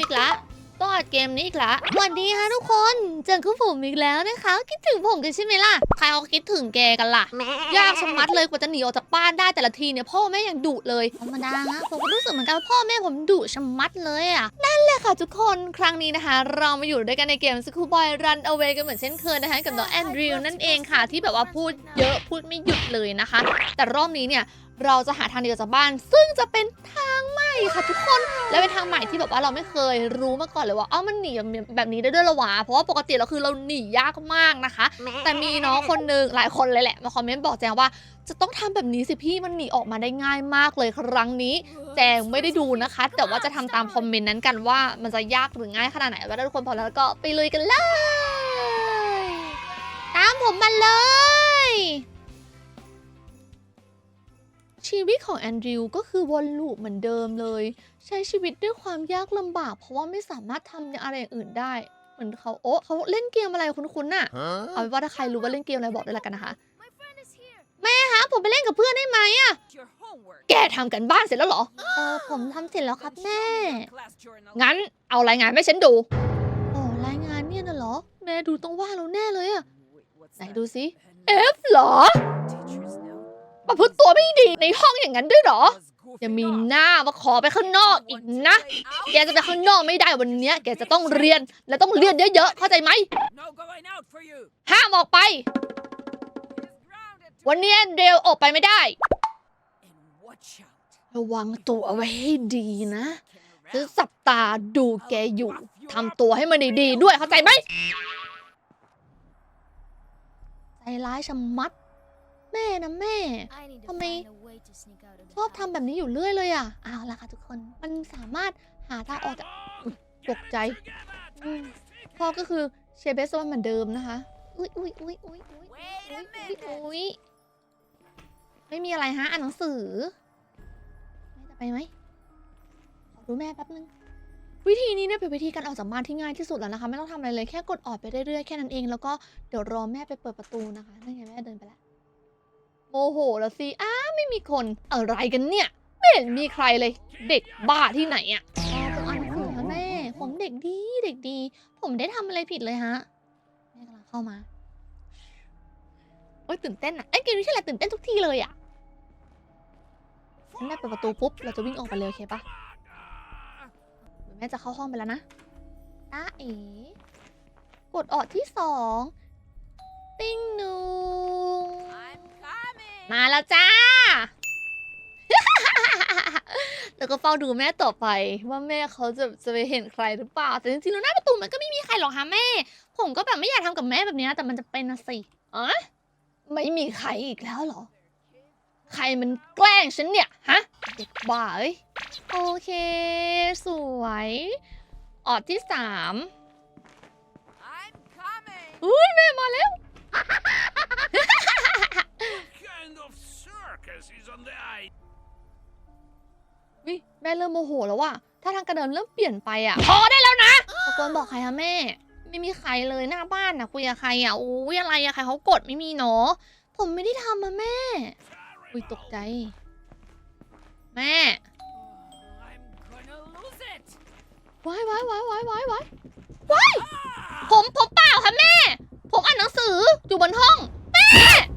อีกละต้องอัดเกมนี้อีกละสวัสดีฮะทุกคนเจอกับผมอีกแล้วนะคะ คิดถึงผมกันใช่ไหมล่ะ ใครเขาคิดถึงแกกันล่ะ ยากชะมัดเลยกว่าจะหนีออกจากบ้านได้แต่ละทีเนี่ยพ่อแม่ยังดุเลยธรรมดาฮะผมก็รู้สึกเหมือนกันว่าพ่อแม่ผมดุชะมัดเลยอะนั่นแหละค่ะทุกคนครั้งนี้นะคะ เรามาอยู่ด้วยกันในเกมสกูบอยรันเอา a y กันเหมือนเช่นเคยนะคะกับน้องแอนดริวนั่นเองค่ะที่แบบว่าพูดเยอะพูดไม่หยุดเลยนะคะ แต่รอบนี้เนี่ย เราจะหาทางหนีออกจากบ้าน ซึ่งจะเป็นทางใหม่ค่ะทุกคน และเป็นทางใหม่ที่แบบว่าเราไม่เคยรู้มาก่อนเลยว่าเอ้ามันหนีแบบนี้ได้ด้วยเหรอวะเพราะว่าปกติเราคือเราหนียากมากนะคะ แต่มีน้องคนหนึ่งหลายคนเลยแหละมาคอมเมนต์บอกแจงว่าจะต้องทำแบบนี้สิพี่มันหนีออกมาได้ง่ายมากเลยครั้งนี้ แจงไม่ได้ดูนะคะ แต่ว่าจะทำตามคอมเมนต์นั้นกันว่ามันจะยากหรือง่ายขนาดไหนว่าถ้าทุกคนพร้อมแล้วก็ไปลุยกันเลย ตามผมมาเลย ชีวิตของแอนดริวก็คือวนลูปเหมือนเดิมเลย ใช้ชีวิตด้วยความยากลำบาก เพราะว่าไม่สามารถทำอะไรอย่างอื่นได้ เหมือนเขาโอ้เขาเล่นเกมอะไรคุ้นๆน่ะ เอาเป็นว่าถ้าใครรู้ว่าเล่นเกมอะไรบอกได้ละกันนะคะ My friend is here. แม่คะผมไปเล่นกับเพื่อนได้ไหมอะ Your homework. แกทำกันบ้านเสร็จแล้วเหรอ เออผมทำเสร็จแล้วครับแม่ Class journal. งั้นเอารายงานให้ฉันดูโอ้รายงานเนี่ยน่ะเหรอ แม่ดูต้องว่าเราแน่เลยอะ Wait, what's ไหน that? ดูสิ Pen. F เหรอ Teachers know. ประพฤติตัวไม่ดีในห้องอย่างนั้นด้วยเหรอยังมีหน้ามาขอไปข้างนอกอีกนะ แกจะไปข้างนอกไม่ได้วันเนี้ยแกจะต้องเรียนและต้องเรียนเยอะๆ เข้าใจไหม ห้ามออกไป วันนี้เดวออกไปไม่ได้ ระวังตัวเอาไว้ให้ดีนะ Can ฉันสับตาดูแกอยู่ทำตัวให้มันดีๆด้วยเข้าใจไหมใจร้ายชะมัด แม่นะแม่ ทำไม ชอบทำแบบนี้อยู่เรื่อยเลยอะเอาละค่ะทุกคน มันสามารถหาทางออกจากอุ๊ยตกใจอืมพ่อก็คือเชฟเบสวันเหมือนเดิมนะคะ อุ้ยอุ้ยอุ้ยอุ้ยอุ้ย Wait อุ้ a ย minute. อุ้ยไม่มีอะไรฮะ อ่านหนังสือแม่จะไปไหมขอดูแม่แป๊บนึง วิธีนี้เนี่ยเป็นวิธีการออกจากบ้านที่ง่ายที่สุดแล้วนะคะ ไม่ต้องทำอะไรเลยแค่กดออกไปเรื่อยๆแค่นั้นเอง แล้วก็เดี๋ยวรอแม่ไปเปิดประตูนะคะนั่นไงแม่เดินไปแล้ว โมโหแล้วสิอ้าไม่มีคนอะไรกันเนี่ย ไม่เห็นมีใครเลย เด็กบ้าที่ไหนอะอ๋อผมอ่านหนังสือค่ะแม่ ผมเด็กดีเด็กดี ผมได้ทำอะไรผิดเลยฮะแม่กำลังเข้ามาโอ๊ยตื่นเต้นอะไอ้เกมนี้ใช่แหละตื่นเต้นทุกทีเลยอะงั้นแม่เปิดประตูปุ๊บเราจะวิ่งออกไปเลยโอเคปะเดี๋ยวแม่จะเข้าห้องไปแล้วนะตาเอ๋กดออดที่สองติ้งนู มาแล้วจ้า แล้วก็เฝ้าดูแม่ต่อไป ว่าแม่เขาจะจะไปเห็นใครหรือเปล่า แต่จริงๆแล้วหน้าประตูมันก็ไม่มีใครหรอกค่ะแม่ ผมก็แบบไม่อยากทำกับแม่แบบนี้นะแต่มันจะเป็นนะสิอ๋อไม่มีใครอีกแล้วเหรอ ใครมันแกล้งฉันเนี่ยฮะเด็กบ้าเอ้ยโอเค สวย ออดที่สาม I'm coming. อุ้ยแม่มาแล้ว วิแม่เริ่มโมโหแล้วว่ะถ้าทางกระเดินเริ่มเปลี่ยนไปอะพอได้แล้วนะตะโกนบอกใครคะแม่ ไม่มีใครเลยหน้าบ้านนะคุยกับใครอะอุ้ยอะไรอะใครเขากดไม่มีเนาะผมไม่ได้ทำอะแม่อุ้ยตกใจ แม่ Oh, I'm gonna lose it. ว้ายว้ายว้ายว้ายว้ายว้ายว้ายผมผมเปล่าค่ะแม่ ผมอ่านหนังสืออยู่บนห้อง Come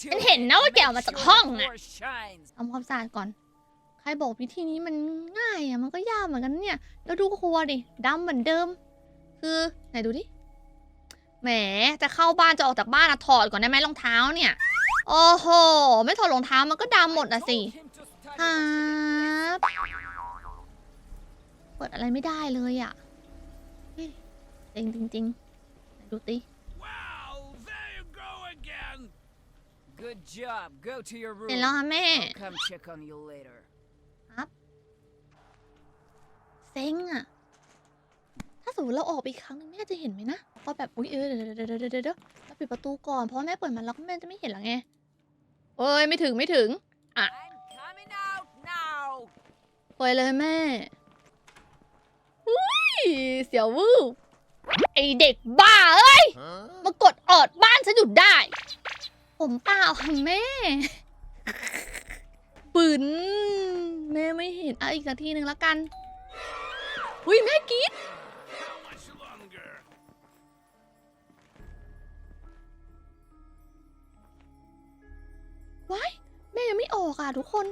ฉัน it. เห็นนะว่าแกออกมาจากห้อง Make อะ sure it shines. ทำความสะอาดก่อน ใครบอกวิธีนี้มันง่ายอะมันก็ยากเหมือนกันเนี่ย แล้วดูครัวดิดำเหมือนเดิม คือไหนดูดิ แหม จะเข้าบ้านจะออกจากบ้านอะถอดก่อนได้ไหมรองเท้าเนี่ย โอ้โห ไม่ถอดรองเท้ามันก็ดำหมดอะสิ Told him to study ครั the บเปิดอะไรไม่ได้เลยอะเฮ้ยเซ็งจริงๆไหนดูติ Well, there you go again. Good job. Go to your เสร็จ room. แล้วค่ะแม่ I'll come check on you later. เซ็งอะถ้าสมมติเราออกไปอีกครั้งหนึงแม่จะเห็นไหมนะแล้วก็แบบอุ๊ยเออเดี๋ยวเดี๋ยวเดี๋ยวเดี๋ยวเดี๋ยวเราปิดประตูก่อนเพราะว่าแม่เปิดมาแล้วก็แม่จะไม่เห็นหรอไงเอ้ยไม่ถึงไม่ถึง I'm coming out now. ปล่อยเลยแม่อุ้ยเสียววูบไอเด็กบ้าเอ้ย Huh? มากดออดบ้านฉันอยู่ได้ ผมเปล่าค่ะแม่ปืนแม่ไม่เห็นอะอีกนาทีหนึ่งละกันอุ้ยแม่กรีด How much longer? ว้ายแม่ยังไม่ออกอะทุกคน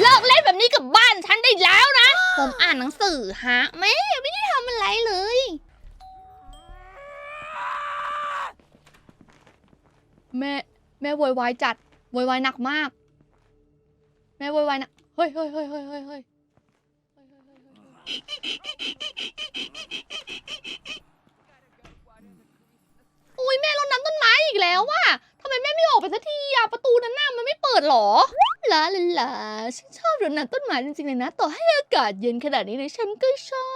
เลิกเล่นแบบนี้กับบ้านฉันได้แล้วนะ ผมอ่านหนังสือฮะแม่ไม่ได้ทำอะไรเลย แม่แม่โวยวายจัดโวยวายหนักมาก แม่โวยวายหนักเฮ้ยเฮ้ยเฮ้ยเฮ้ยเฮ้ยเฮ้ยอุ้ยแม่รดน้ำต้นไม้อีกแล้วว่ะทำไมแม่ไม่ออกไปสักทีอะประตูนั้นน่ะมันไม่เปิดหรอลาลาลาฉันชอบรดน้ำต้นไม้จริงๆเลยนะ ต่อให้อากาศเย็นขนาดนี้เลยฉันก็ชอบ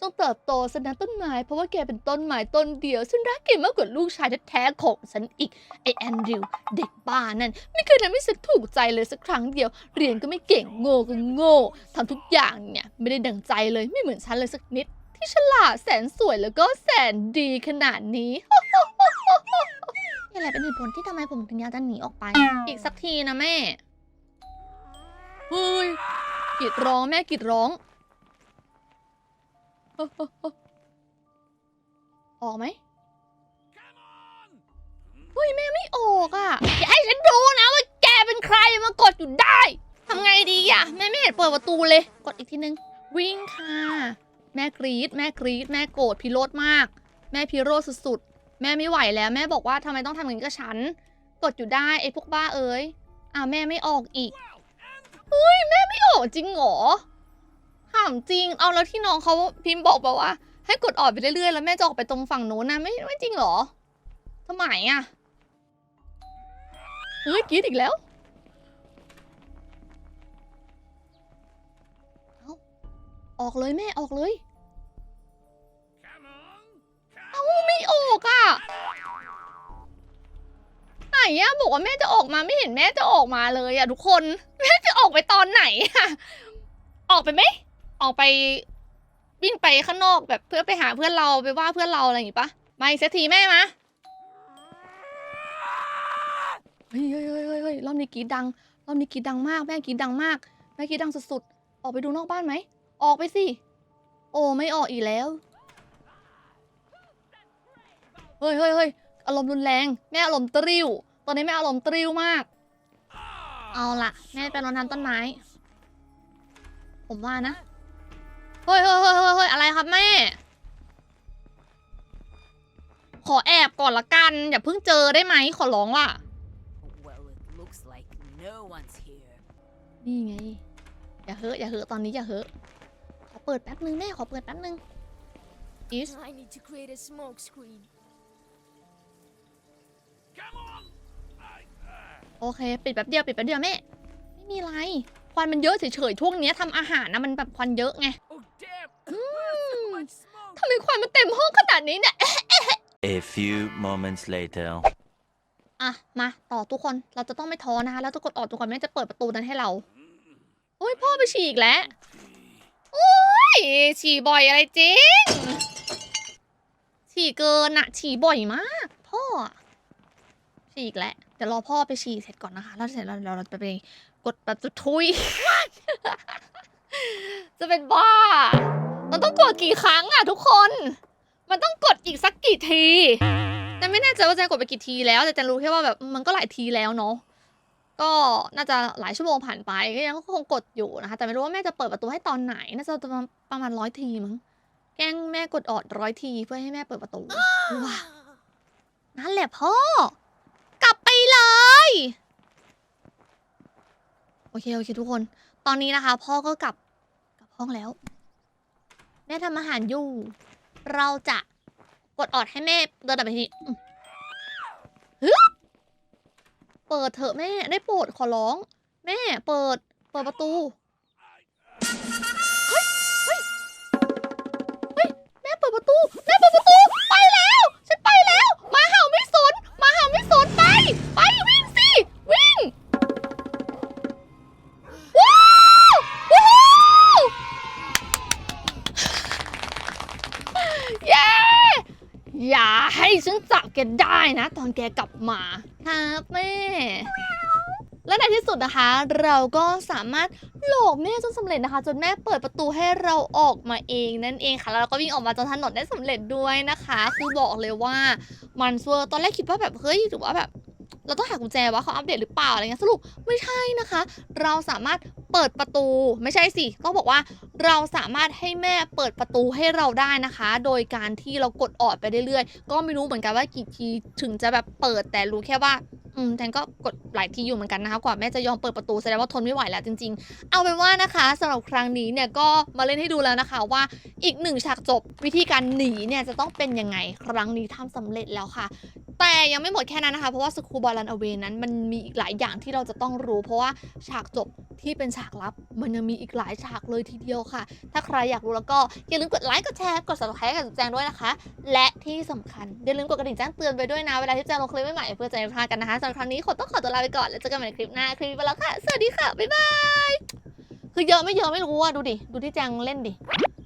จงเติบโตซะนะต้นไม้ เพราะว่าแกเป็นต้นไม้ต้นเดียว ฉันรักแกมากกว่าลูกชายแท้ๆของฉันอีก ไอแอนดริวเด็กบ้านั่น ไม่เคยทำให้ฉันถูกใจเลยสักครั้งเดียว เรียนก็ไม่เก่งโง่ก็โง่ทำทุกอย่างเนี่ยไม่ได้ดังใจเลยไม่เหมือนฉันเลยสักนิด ที่ฉลาดแสนสวยแล้วก็แสนดีขนาดนี้นี่แหละเป็นเหตุผลที่ทำไมผมถึงอยากจะหนีออกไป อีกสักทีนะแม่ เฮ้ยกรีดร้องแม่กรีดร้อง ออกไหม Come on! เฮ้ยแม่ไม่ออกอะอย่าให้ฉันดูนะว่าแกเป็นใครมากดอยู่ได้ทำไงดีอะแม่ไม่เห็นเปิดประตูเลย กดอีกทีนึง วิ่งค่ะ แม่กรีดแม่กรีดแม่โกรธพิโรธมาก แม่พิโรธสุดๆ แม่ไม่ไหวแล้ว แม่บอกว่าทำไมต้องทำอย่างนี้กับฉัน กดอยู่ได้ไอ้พวกบ้าเอ้ยอ่าแม่ไม่ออกอีก Well, and เฮ้ยแม่ไม่ออกจริงเหรอ ถามจริง เอาแล้วที่น้องเขาพิมพ์บอกแบบว่า ให้กดออกไปเรื่อยๆ แล้วแม่จะออกไปตรงฝั่งโน้นนะไม่ไม่จริงเหรอทำไมอะเฮ้ยกรีดอีกแล้วเอาออกเลยแม่ออกเลยเอ้าไม่ออกอะไหนอะบอกว่าแม่จะออกมาไม่เห็นแม่จะออกมาเลยอะทุกคน แม่จะออกไปตอนไหนอะออกไปไหม ออกไปวิ่งไปข้างนอกแบบเพื่อไปหาเพื่อนเราไปว่าเพื่อนเราอะไรอย่างงี้ปะมาอีกสักทีแม่มาเฮ้ยเฮ้ยเฮ้ยเฮ้ยเฮ้ยรอบนี้กรีดดัง รอบนี้กรีดดังมาก แม่กรีดดังมาก แม่กรีดดังสุดๆ ออกไปดูนอกบ้านไหม ออกไปสิ โอ้ไม่ออกอีกแล้ว เฮ้ยเฮ้ยเฮ้ยอารมณ์รุนแรง แม่อารมณ์ตริ้ว ตอนนี้แม่อารมณ์ตริ้วมาก เอาล่ะแม่ไปรดน้ำต้นไม้ ผมว่านะ เฮ้ยเฮ้ยเฮ้ยเฮ้ยเฮ้ยอะไรครับแม่ ขอแอบก่อนละกัน อย่าเพิ่งเจอได้ไหมขอร้องล่ะ Well, it looks like no one's here. นี่ไง อย่าเหอะอย่าเหอะตอนนี้อย่าเหอะขอเปิดแป๊บนึงแม่ขอเปิดแป๊บนึง is I need to create a smoke screen. Come on! I, uh, โอเค ปิดแป๊บเดียวปิดแป๊บเดียวแม่ ไม่มีอะไร ควันมันเยอะเฉยๆช่วงเนี้ยทำอาหารนะมันแบบควันเยอะไง oh damn! Mm. Much smoke! ทำไมควันมันเต็มห้องขนาดนี้เนี่ย A few moments later. อะ มาต่อทุกคน เราจะต้องไม่ท้อนะคะ แล้วจะกดออกจนกว่าแม่จะเปิดประตูนั้นให้เรา โอ้ยพ่อไปฉี่อีกแล้ว โอ้ยฉี่บ่อยอะไรจริง ฉี่เกินอะฉี่บ่อยมาก พ่ออะฉี่อีกแล้ว เดี๋ยวรอพ่อไปฉี่เสร็จก่อนนะคะ แล้วเสร็จแล้วเราเราจะไปกดแบบจะทุย จะเป็นบ้า มันต้องกดกี่ครั้งอะทุกคน มันต้องกดอีกสักกี่ทีแต่ไม่แน่ใจว่าแจนกดไปกี่ทีแล้ว แต่แจนรู้แค่ว่าแบบมันก็หลายทีแล้วเนาะก็น่าจะหลายชั่วโมงผ่านไปก็ยังคงกดอยู่นะคะ แต่ไม่รู้ว่าแม่จะเปิดประตูให้ตอนไหน น่าจะประมาณประมาณร้อยทีมั้งแกล้งแม่กดออดร้อยทีเพื่อให้แม่เปิดประตูว้านั่นแหละพ่อ กลับไปเลย โอเคโอเคทุกคน ตอนนี้นะคะ พ่อก็กลับกลับห้องแล้ว แม่ทำอาหารอยู่ เราจะกดออดให้แม่เดินกลับไปทีอืมฮึบเปิดเถอะแม่ได้โปรดขอร้อง แม่เปิด เปิดประตู แกได้นะ ตอนแกกลับมาครับแม่และในที่สุดนะคะ เราก็สามารถหลอกแม่จนสำเร็จนะคะ จนแม่เปิดประตูให้เราออกมาเองนั่นเองค่ะ แล้วเราก็วิ่งออกมาจนถนนได้สำเร็จด้วยนะคะ คือบอกเลยว่ามันเวอร์ตอนแรกคิดว่าแบบเฮ้ยหรือว่าแบบ เราต้องหากุญแจวะเขาอัปเดตหรือเปล่าอะไรเงี้ยสรุปไม่ใช่นะคะ เราสามารถเปิดประตูไม่ใช่สิต้องบอกว่าเราสามารถให้แม่เปิดประตูให้เราได้นะคะ โดยการที่เรากดออดไปเรื่อยๆก็ไม่รู้เหมือนกันว่ากี่ทีถึงจะแบบเปิดแต่รู้แค่ว่าอืมแทนก็กดหลายทีอยู่เหมือนกันนะคะกว่าแม่จะยอมเปิดประตูแสดงว่าทนไม่ไหวแล้วจริง ๆ เอาเป็นว่านะคะสำหรับครั้งนี้เนี่ยก็มาเล่นให้ดูแล้วนะคะว่าอีกหนึ่งฉากจบวิธีการหนีเนี่ยจะต้องเป็นยังไงครั้งนี้ทำสำเร็จแล้วค่ะ แต่ยังไม่หมดแค่นั้นนะคะ เพราะว่าสคูบอลันอเวนั้นมันมีอีกหลายอย่างที่เราจะต้องรู้ เพราะว่าฉากจบที่เป็นฉากลับ มันยังมีอีกหลายฉากเลยทีเดียวค่ะ ถ้าใครอยากรู้แล้วก็อย่าลืมกดไลค์กดแชร์กด subscribe กับแจ้งด้วยนะคะ และที่สำคัญอย่าลืมกดกระดิ่งแจ้งเตือนไปด้วยนะเวลาที่แจ้งลงคลิปใหม่ๆเพื่อจะได้ไม่พลาดกันนะคะสำหรับครั้งนี้ขอต้องขอตัวลาไปก่อนแล้วเจอกันใหม่ในคลิปหน้าคลิปนี้ไปแล้วค่ะสวัสดีค่ะบ๊ายบายคือเยอะไม่เยอะไม่รู้อะดูดิดูที่แจงเล่นดิ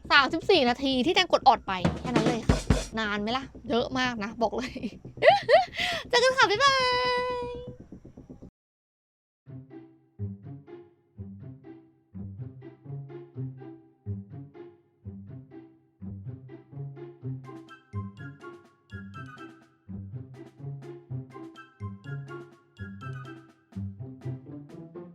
34 นาทีที่แจงกดออดไปแค่นั้นเลยค่ะ นานไหมล่ะ เยอะมากนะ บอกเลย เจอกันค่ะ บ๊ายบาย